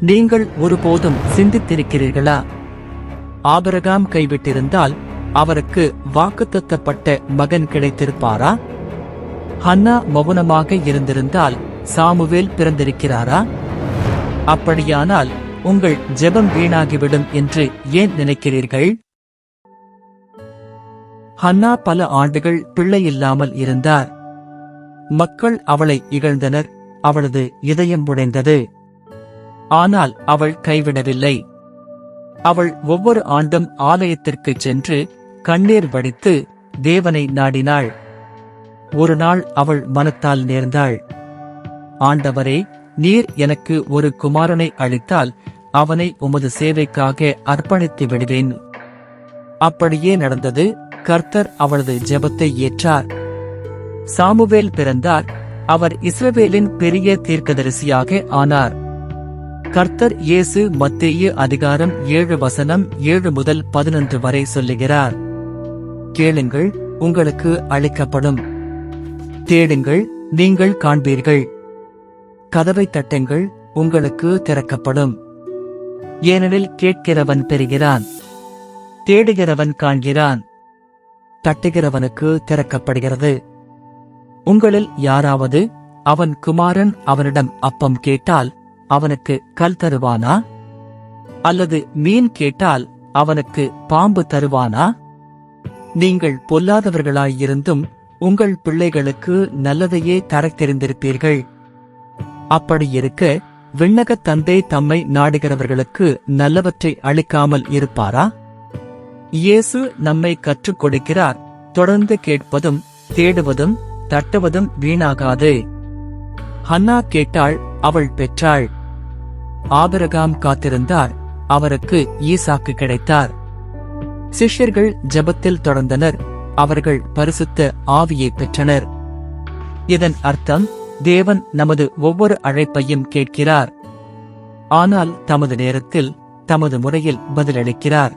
நீங்கள் ஒருபோதும் சிந்தித்திருக்கிறீர்களா? ஆபரகாம் கைவிட்டிருந்தால் அவருக்கு வாக்குத்தத்தப்பட்ட மகன் கிடைத்திருப்பாரா? ஹன்னா மௌனமாக இருந்திருந்தால் சாமுவேல் பிறந்திருக்கிறாரா? அப்படியானால் உங்கள் ஜெபம் வீணாகிவிடும் என்று ஏன் நினைக்கிறீர்கள்? ஹன்னா பல ஆண்டுகள் பிள்ளை இல்லாமல் இருந்தார். மக்கள் அவளை இகழ்ந்தனர். அவளது இதயம் உடைந்தது. ஆனால் அவள் கைவிடவில்லை. அவள் ஒவ்வொரு ஆண்டும் ஆலயத்திற்கு சென்று கண்ணீர் வடித்து தேவனை நாடினாள். ஒரு நாள் அவள் மனத்தால் நேர்ந்தாள். ஆண்டவரே நீர் எனக்கு ஒரு குமாரனை அளித்தால் அவனை உமது சேவைக்காக அர்ப்பணித்து விடுவேன். அப்படியே நடந்தது. கர்த்தர் அவளது ஜெபத்தை ஏற்றார். சாமுவேல் பிறந்தார். அவர் இஸ்ரவேலின் பெரிய தீர்க்கதரிசியாக ஆனார். கர்த்தர் இயேசு மத்திய அதிகாரம் ஏழு வசனம் ஏழு முதல் பதினொன்று வரை சொல்லுகிறார். கேளுங்கள் உங்களுக்கு அளிக்கப்படும். தேடுங்கள் நீங்கள் காண்பீர்கள். கதவை தட்டுங்கள் உங்களுக்கு திறக்கப்படும். ஏனெனில் கேட்கிறவன் பெறுகிறான். தேடுகிறவன் காண்கிறான். தட்டுகிறவனுக்கு திறக்கப்படுகிறது. உங்களில் யாராவது அவன் குமாரன் அவனிடம் அப்பம் கேட்டால் அவனுக்கு கல் தருவானா? அல்லது மீன் கேட்டால் அவனுக்கு பாம்பு தருவானா? நீங்கள் பொல்லாதவர்களாயிருந்தும் உங்கள் பிள்ளைகளுக்கு நல்லதையே தரத் தெரிந்திருப்பீர்கள். அப்படியிருக்க விண்ணகத் தந்தை தம்மை நாடுகிறவர்களுக்கு நல்லவற்றை அளிக்காமல் இருப்பாரா? இயேசு நம்மை கற்றுக் கொடுக்கிறார் தொடர்ந்து கேட்பதும் தேடுவதும் தட்டுவதும் வீணாகாது. ஹன்னா கேட்டாள் அவள் பெற்றாள். ஆபிரகாம் காத்திருந்தார். அவருக்கு ஈசாக்கு கிடைத்தார். சிஷ்யர்கள் ஜெபத்தில் தொடர்ந்தனர். அவர்கள் பரிசுத்த ஆவியை பெற்றனர். இதன் அர்த்தம் தேவன் நமது ஒவ்வொரு அழைப்பையும் கேட்கிறார். ஆனால் தமது நேரத்தில் தமது முறையில் பதிலளிக்கிறார்.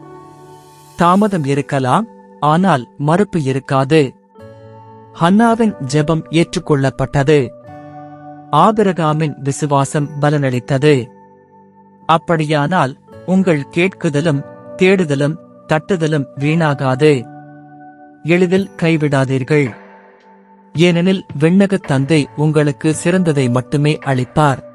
தாமதம் இருக்கலாம் ஆனால் மறுப்பு இருக்காது. ஹன்னாவின் ஜெபம் ஏற்றுக்கொள்ளப்பட்டது. ஆபிரகாமின் விசுவாசம் பலனளித்தது. அப்படியானால் உங்கள் கேட்குதலும் தேடுதலும் தட்டுதலும் வீணாகாது. எளிதில் கைவிடாதீர்கள். ஏனெனில் விண்ணகத் தந்தை உங்களுக்கு சிறந்ததை மட்டுமே அளிப்பார்.